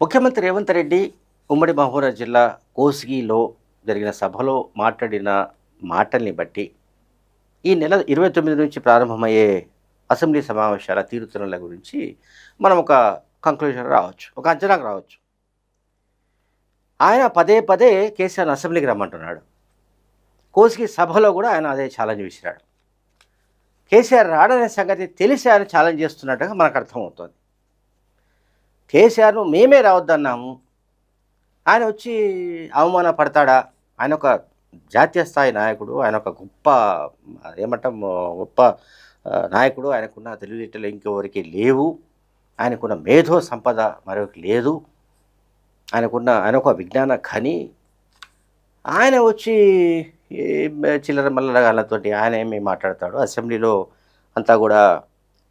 ముఖ్యమంత్రి రేవంత్ రెడ్డి ఉమ్మడి మహబూబాబాద్ జిల్లా కోసిగిలో జరిగిన సభలో మాట్లాడిన మాటల్ని బట్టి ఈ నెల ఇరవై తొమ్మిది నుంచి ప్రారంభమయ్యే అసెంబ్లీ సమావేశాల తీరుతనుల గురించి మనం ఒక కంక్లూజన్ రావచ్చు ఒక అంచనాకు రావచ్చు. ఆయన పదే పదే కేసీఆర్ అసెంబ్లీకి రమ్మంటున్నాడు. కోసిగి సభలో కూడా ఆయన అదే ఛాలెంజ్ విసిరాడు. కేసీఆర్ రాడనే సంగతి తెలిసి ఆయన ఛాలెంజ్ చేస్తున్నట్టుగా మనకు అర్థమవుతుంది. కేసీఆర్ను మేమే రావద్దన్నాము. ఆయన వచ్చి అవమానపడతాడా? ఆయన ఒక జాతీయ స్థాయి నాయకుడు ఆయన ఒక గొప్ప ఏమంటాం గొప్ప నాయకుడు ఆయనకున్న తెలివితేటలు ఇంకెవరికి లేవు. ఆయనకున్న మేధో సంపద మరొకటి లేదు. ఆయనకున్న ఆయన ఒక విజ్ఞాన ఖని. ఆయన వచ్చి చిల్లర మల్లరగాళ్ళతోటి ఆయన ఏమి మాట్లాడతాడు? అసెంబ్లీలో అంతా కూడా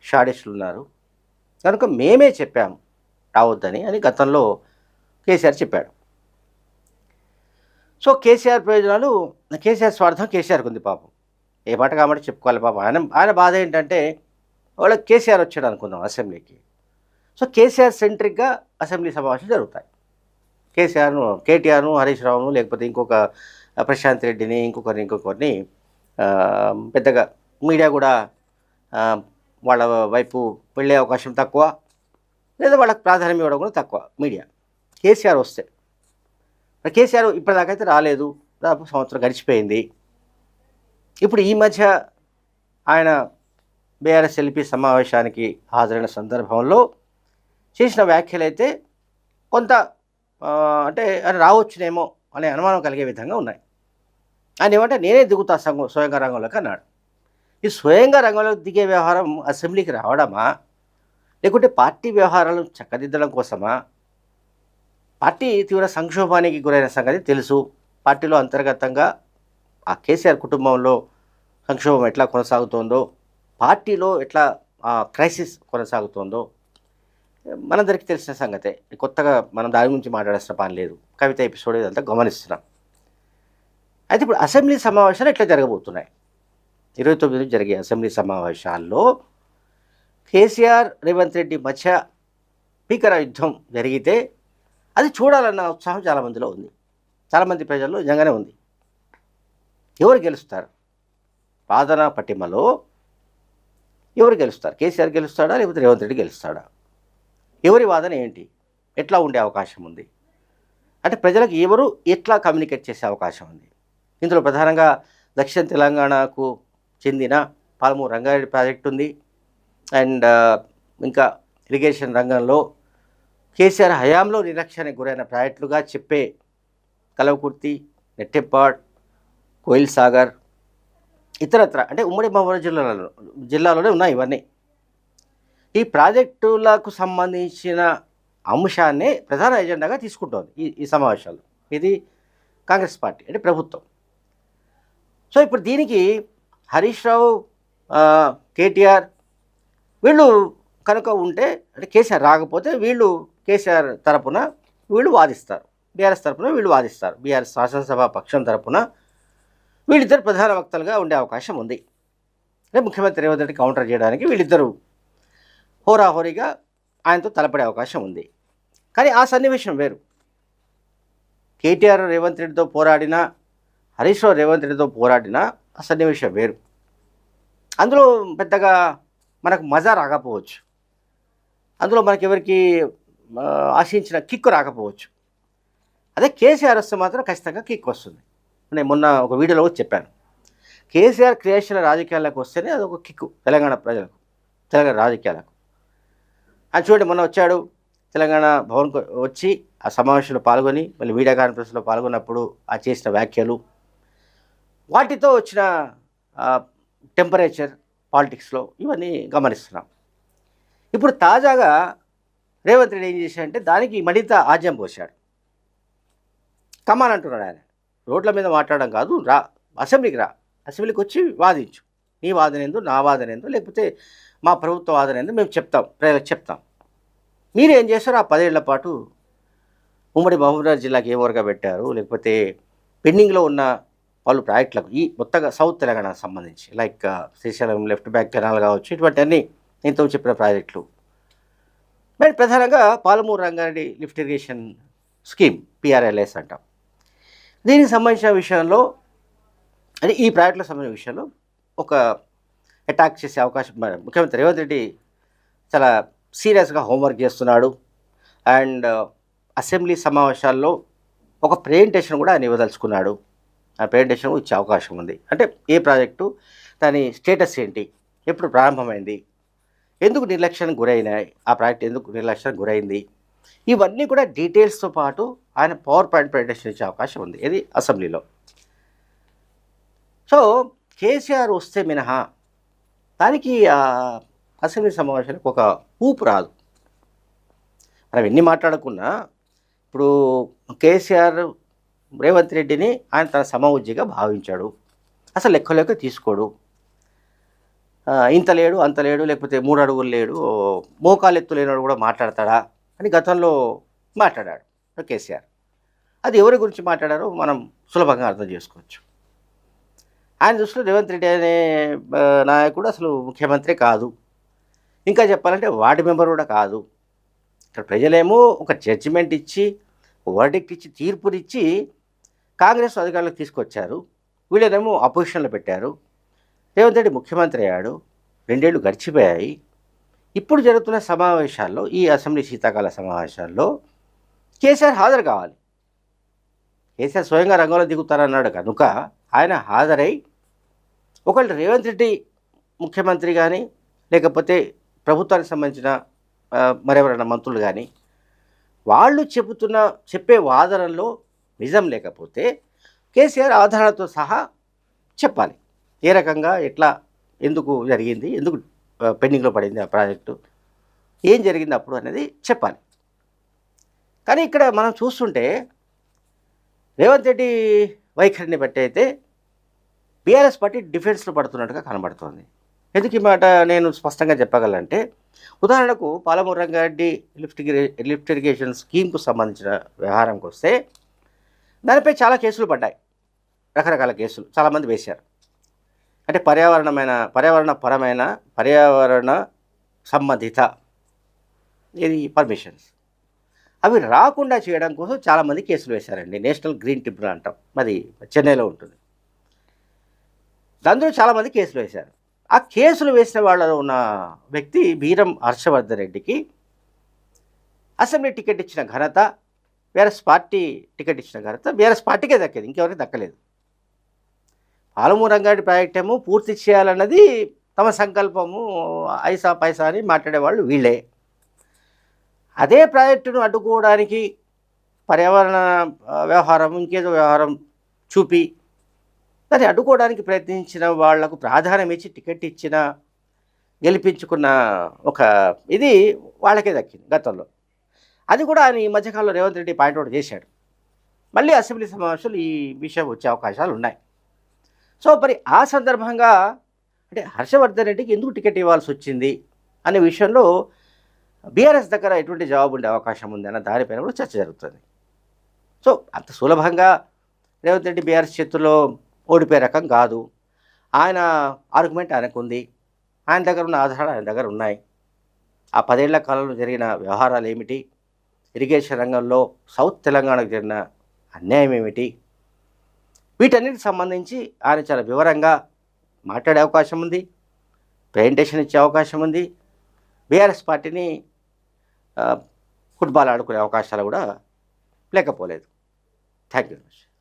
షాడిస్టులు ఉన్నారు. కనుక మేమే చెప్పాము. రావద్దని అని గతంలో కేసీఆర్ చెప్పాడు. సో కేసీఆర్ ప్రయోజనాలు కేసీఆర్ స్వార్థం కేసీఆర్కి ఉంది పాపం. ఏ మాట కాబట్టి చెప్పుకోవాలి పాపం. ఆయన ఆయన బాధ ఏంటంటే వాళ్ళకి కేసీఆర్ వచ్చాడు అనుకుందాం అసెంబ్లీకి. సో కేసీఆర్ సెంట్రిక్గా అసెంబ్లీ సమావేశాలు జరుగుతాయి. కేసీఆర్ను కేటీఆర్ను హరీష్ రావును లేకపోతే ఇంకొక ప్రశాంత్ రెడ్డిని ఇంకొకరిని ఇంకొకరిని పెద్దగా మీడియా కూడా వాళ్ళ వైపు వెళ్ళే అవకాశం తక్కువ. లేదా వాళ్ళకి ప్రాధాన్యం ఇవ్వడం కూడా తక్కువ మీడియా. కేసీఆర్ వస్తే. మరి కేసీఆర్ అయితే రాలేదు. దాదాపు సంవత్సరం గడిచిపోయింది. ఇప్పుడు ఈ మధ్య ఆయన బీఆర్ఎస్ ఎల్పి సమావేశానికి హాజరైన సందర్భంలో చేసిన వ్యాఖ్యలు అయితే కొంత అంటే ఆయన రావచ్చునేమో అనే అనుమానం కలిగే విధంగా ఉన్నాయి. ఆయన ఏమంటే నేనే దిగుతా సంఘం స్వయంగా రంగంలోకి అన్నాడు. ఈ స్వయంగా రంగంలోకి దిగే వ్యవహారం అసెంబ్లీకి రావడమా? లేకుంటే పార్టీ వ్యవహారాలను చక్కదిద్దడం కోసమా? పార్టీ తీవ్ర సంక్షోభానికి గురైన సంగతి తెలుసు. పార్టీలో అంతర్గతంగా ఆ కేసీఆర్ కుటుంబంలో సంక్షోభం ఎట్లా కొనసాగుతోందో పార్టీలో ఎట్లా క్రైసిస్ కొనసాగుతోందో మనందరికీ తెలిసిన సంగతే. కొత్తగా మనం దాని గురించి మాట్లాడాల్సిన పని లేదు. కవిత ఎపిసోడ్ ఇదంతా గమనిస్తున్నాం. అయితే ఇప్పుడు అసెంబ్లీ సమావేశాలు ఎట్లా జరగబోతున్నాయి? ఇరవై తొమ్మిది జరిగే అసెంబ్లీ సమావేశాల్లో కేసీఆర్ రేవంత్ రెడ్డి మధ్య భీకర యుద్ధం జరిగితే అది చూడాలన్న ఉత్సాహం చాలామందిలో ఉంది. చాలామంది ప్రజల్లో నిజంగానే ఉంది. ఎవరు గెలుస్తారు? వాదన పట్టిమలో ఎవరు గెలుస్తారు? కేసీఆర్ గెలుస్తాడా? లేకపోతే రేవంత్ రెడ్డి గెలుస్తాడా? ఎవరి వాదన ఏంటి? ఎట్లా ఉండే అవకాశం ఉంది? అంటే ప్రజలకు ఎవరు ఎట్లా కమ్యూనికేట్ చేసే అవకాశం ఉంది? ఇందులో ప్రధానంగా దక్షిణ తెలంగాణకు చెందిన పాలమూరు రంగారెడ్డి ప్రాజెక్ట్ ఉంది. అండ్ ఇంకా ఇరిగేషన్ రంగంలో కేసీఆర్ హయాంలో నిర్లక్ష్యానికి గురైన ప్రాజెక్టులుగా చెప్పే కలవకుర్తి నెట్టెప్పాడ్ కోయిల్ సాగర్ ఇతరత్ర అంటే ఉమ్మడి మహబూబ్ జిల్లాలో జిల్లాలోనే ఉన్నాయి ఇవన్నీ. ఈ ప్రాజెక్టులకు సంబంధించిన అంశాన్ని ప్రధాన ఎజెండాగా తీసుకుంటోంది ఈ ఈ సమావేశాలు. ఇది కాంగ్రెస్ పార్టీ అంటే ప్రభుత్వం. సో ఇప్పుడు దీనికి హరీష్ రావు కేటీఆర్ వీళ్ళు కనుక ఉంటే అంటే కేసీఆర్ రాకపోతే వీళ్ళు కేసీఆర్ తరపున వీళ్ళు వాదిస్తారు. బీఆర్ఎస్ తరపున వీళ్ళు వాదిస్తారు. బీఆర్ఎస్ శాసనసభ పక్షం తరపున వీళ్ళిద్దరు ప్రధాన వక్తలుగా ఉండే అవకాశం ఉంది. అంటే ముఖ్యమంత్రి రేవంత్ రెడ్డి కౌంటర్ చేయడానికి వీళ్ళిద్దరూ హోరాహోరీగా ఆయనతో తలపడే అవకాశం ఉంది. కానీ ఆ సన్నివేశం వేరు. కేటీఆర్ రేవంత్ రెడ్డితో పోరాడినా హరీష్ రావు రేవంత్ రెడ్డితో పోరాడినా ఆ సన్నివేశం వేరు. అందులో పెద్దగా మనకు మజా రాకపోవచ్చు. అందులో మనకి ఎవరికి ఆశించిన కిక్కు రాకపోవచ్చు. అదే కేసీఆర్ వస్తే మాత్రం ఖచ్చితంగా కిక్ వస్తుంది. నేను మొన్న ఒక వీడియోలో కూడా చెప్పాను. కేసీఆర్ క్రియాశీల రాజకీయాలకు వస్తేనే అదొక కిక్కు తెలంగాణ ప్రజలకు తెలంగాణ రాజకీయాలకు. అది చూడండి మొన్న వచ్చాడు తెలంగాణ భవన్ వచ్చి ఆ సమావేశంలో పాల్గొని మళ్ళీ మీడియా కాన్ఫరెన్స్లో పాల్గొన్నప్పుడు ఆ చేసిన వ్యాఖ్యలు. వాటితో వచ్చిన టెంపరేచర్ పాలిటిక్స్లో ఇవన్నీ గమనిస్తున్నాం. ఇప్పుడు తాజాగా రేవంత్ రెడ్డి ఏం చేశాడంటే దానికి మరింత ఆజ్యం పోశాడు. కమాన్ అంటున్నాడు ఆయన. రోడ్ల మీద మాట్లాడడం కాదు రా అసెంబ్లీకి రా. అసెంబ్లీకి వచ్చి వాదించు. నీ వాదన ఏందో నా వాదన ఏందో లేకపోతే మా ప్రభుత్వ వాదన ఏందో మేము చెప్తాం ప్రజలకు చెప్తాం. మీరు ఏం చేస్తారో ఆ పదేళ్ళ పాటు ఉమ్మడి మహబూబ్నగర్ జిల్లాకి ఏ వర్గా పెట్టారు? లేకపోతే పెండింగ్లో ఉన్న వాళ్ళు ప్రాజెక్టులకు ఈ మొత్తగా సౌత్ తెలంగాణకు సంబంధించి like Srisailam left bank canal కావచ్చు ఇటువంటివన్నీ ఇంత చెప్పిన ప్రాజెక్టులు. మరి ప్రధానంగా Palamuru Rangareddy lift irrigation scheme PRLS అంటాం. దీనికి సంబంధించిన విషయంలో అంటే ఈ ప్రాజెక్టులకు సంబంధించిన విషయంలో ఒక అటాక్ చేసే అవకాశం ముఖ్యమంత్రి రేవంత్ రెడ్డి చాలా సీరియస్గా హోంవర్క్ చేస్తున్నాడు. అండ్ అసెంబ్లీ సమావేశాల్లో ఒక ప్రెజెంటేషన్ కూడా ఆయన ఇవ్వదలుచుకున్నాడు. ప్రెజెంటేషన్ ఇచ్చే అవకాశం ఉంది. అంటే ఏ ప్రాజెక్టు దాని స్టేటస్ ఏంటి ఎప్పుడు ప్రారంభమైంది ఎందుకు నిర్లక్ష్యానికి గురైనాయి ఆ ప్రాజెక్ట్ ఎందుకు నిర్లక్ష్యానికి గురైంది ఇవన్నీ కూడా డీటెయిల్స్తో పాటు ఆయన పవర్ పాయింట్ ప్రజెంటేషన్ ఇచ్చే అవకాశం ఉంది. ఇది అసెంబ్లీలో. సో కేసీఆర్ వస్తే మినహా దానికి అసెంబ్లీ సమావేశానికి ఒక ఊపు రాదు. మనం ఎన్ని మాట్లాడుకున్నా ఇప్పుడు కేసీఆర్ రేవంత్ రెడ్డిని ఆయన తన సమవుజ్జిగా భావించాడు. అసలు లెక్కలోకి తీసుకోడు. ఇంత లేడు అంత లేడు లేకపోతే మూడు అడుగులు లేడు మోకాలు ఎత్తు కూడా మాట్లాడతాడా అని గతంలో మాట్లాడాడు కేసీఆర్. అది ఎవరి గురించి మాట్లాడారో మనం సులభంగా అర్థం చేసుకోవచ్చు. ఆయన దృష్టిలో రేవంత్ రెడ్డి అనే నాయకుడు అసలు ముఖ్యమంత్రి కాదు. ఇంకా చెప్పాలంటే వార్డు మెంబర్ కూడా కాదు. ఇక్కడ ప్రజలేమో ఒక జడ్జిమెంట్ ఇచ్చి వర్డిక్ట్ ఇచ్చి తీర్పునిచ్చి కాంగ్రెస్ అధికారులకు తీసుకొచ్చారు. వీళ్ళనేమో అపోజిషన్లో పెట్టారు. రేవంత్ రెడ్డి ముఖ్యమంత్రి అయ్యాడు. రెండేళ్ళు గడిచిపోయాయి. ఇప్పుడు జరుగుతున్న సమావేశాల్లో ఈ అసెంబ్లీ శీతాకాల సమావేశాల్లో కేసీఆర్ హాజరు కావాలి. కేసీఆర్ స్వయంగా రంగంలో దిగుతారన్నాడు కనుక ఆయన హాజరై ఒకళ్ళు రేవంత్ రెడ్డి ముఖ్యమంత్రి కానీ లేకపోతే ప్రభుత్వానికి సంబంధించిన మరెవరైనా మంత్రులు కానీ వాళ్ళు చెబుతున్న చెప్పే వాదనలో నిజం లేకపోతే కేసీఆర్ ఆధారాలతో సహా చెప్పాలి. ఏ రకంగా ఎట్లా ఎందుకు జరిగింది ఎందుకు పెండింగ్లో పడింది ఆ ప్రాజెక్టు ఏం జరిగింది అప్పుడు అనేది చెప్పాలి. కానీ ఇక్కడ మనం చూస్తుంటే రేవంత్ రెడ్డి వైఖరిని బట్టి అయితే బీఆర్ఎస్ పార్టీ డిఫెన్స్లో పడుతున్నట్టుగా కనబడుతోంది. ఎందుకు ఈ మాట నేను స్పష్టంగా చెప్పగలంటే ఉదాహరణకు Palamuru Rangareddy lift lift irrigation స్కీమ్కు సంబంధించిన వ్యవహారంకి వస్తే దానిపై చాలా కేసులు పడ్డాయి. రకరకాల కేసులు చాలామంది వేశారు. అంటే పర్యావరణమైన పర్యావరణ పరమైన పర్యావరణ సంబంధిత ఇది పర్మిషన్స్. అవి రాకుండా చేయడం కోసం చాలామంది కేసులు వేశారండి. నేషనల్ గ్రీన్ ట్రిబ్యునల్ అంటాం. అది చెన్నైలో ఉంటుంది. దాంతో చాలామంది కేసులు వేశారు. ఆ కేసులు వేసిన వాళ్ళలో ఉన్న వ్యక్తి వీరం హర్షవర్ధన్ రెడ్డికి అసెంబ్లీ టికెట్ ఇచ్చిన ఘనత బీఆర్ఎస్ పార్టీ టికెట్ ఇచ్చిన ఘనత బీఆర్ఎస్ పార్టీకే దక్కేది ఇంకెవరికి దక్కలేదు. పాలమూరు రంగారెడ్డి ప్రాజెక్ట్ ఏమో పూర్తి చేయాలన్నది తమ సంకల్పము ఐసా పైసా అని మాట్లాడేవాళ్ళు వీళ్ళే అదే ప్రాజెక్టును అడ్డుకోవడానికి పర్యావరణ వ్యవహారం ఇంకేదో వ్యవహారం చూపి దాన్ని అడ్డుకోవడానికి ప్రయత్నించిన వాళ్ళకు ప్రాధాన్యం ఇచ్చి టికెట్ ఇచ్చిన గెలిపించుకున్న ఒక ఇది వాళ్ళకే దక్కింది గతంలో. అది కూడా ఆయన ఈ మధ్యకాలంలో రేవంత్ రెడ్డి పాయింట్అవుట్ చేశాడు. మళ్ళీ అసెంబ్లీ సమావేశాలు ఈ విషయం వచ్చే అవకాశాలు ఉన్నాయి. సో మరి ఆ సందర్భంగా అంటే హర్షవర్ధన్ రెడ్డికి ఎందుకు టికెట్ ఇవ్వాల్సి వచ్చింది అనే విషయంలో బీఆర్ఎస్ దగ్గర ఎటువంటి జవాబు ఉండే అవకాశం ఉంది అన్న దానిపైన కూడా చర్చ జరుగుతుంది. సో అంత సులభంగా రేవంత్ రెడ్డి బీఆర్ఎస్ చేతుల్లో ఓడిపోయే రకం కాదు. ఆయన ఆర్గ్యుమెంట్ ఆయనకు ఉంది. ఆయన దగ్గర ఉన్న ఆధారాలు ఆయన దగ్గర ఉన్నాయి. ఆ పదేళ్ళ కాలంలో జరిగిన వ్యవహారాలు ఏమిటి? ఇరిగేషన్ రంగంలో సౌత్ తెలంగాణకు జరిగిన అన్యాయం ఏమిటి? వీటన్నిటికి సంబంధించి ఆయన చాలా వివరంగా మాట్లాడే అవకాశం ఉంది ప్రజెంటేషన్ ఇచ్చే అవకాశం ఉంది. బీఆర్ఎస్ పార్టీని ఫుట్బాల్ ఆడుకునే అవకాశాలు కూడా లేకపోలేదు. Thank you very much.